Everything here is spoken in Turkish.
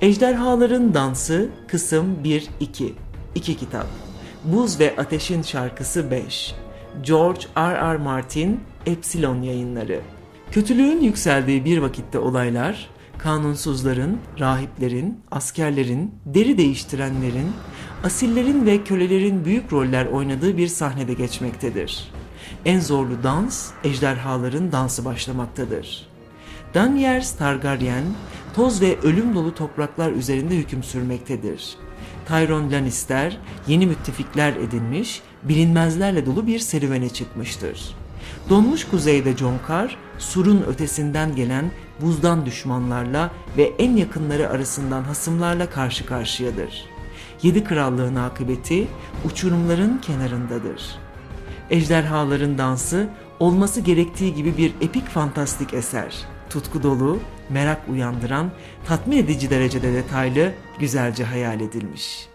Ejderhaların Dansı Kısım 1-2 2 kitap Buz ve Ateşin Şarkısı 5 George R. R. Martin Epsilon Yayınları Kötülüğün yükseldiği bir vakitte olaylar, kanunsuzların, rahiplerin, askerlerin, deri değiştirenlerin, asillerin ve kölelerin büyük roller oynadığı bir sahnede geçmektedir. En zorlu dans, ejderhaların dansı başlamaktadır. Daenerys Targaryen, toz ve ölüm dolu topraklar üzerinde hüküm sürmektedir. Tyrion Lannister, yeni müttefikler edinmiş, bilinmezlerle dolu bir serüvene çıkmıştır. Donmuş kuzeyde Jonkar, surun ötesinden gelen buzdan düşmanlarla ve en yakınları arasından hasımlarla karşı karşıyadır. Yedi krallığın akıbeti uçurumların kenarındadır. Ejderhaların Dansı olması gerektiği gibi bir epik fantastik eser. Tutku dolu, merak uyandıran, tatmin edici derecede detaylı, güzelce hayal edilmiş.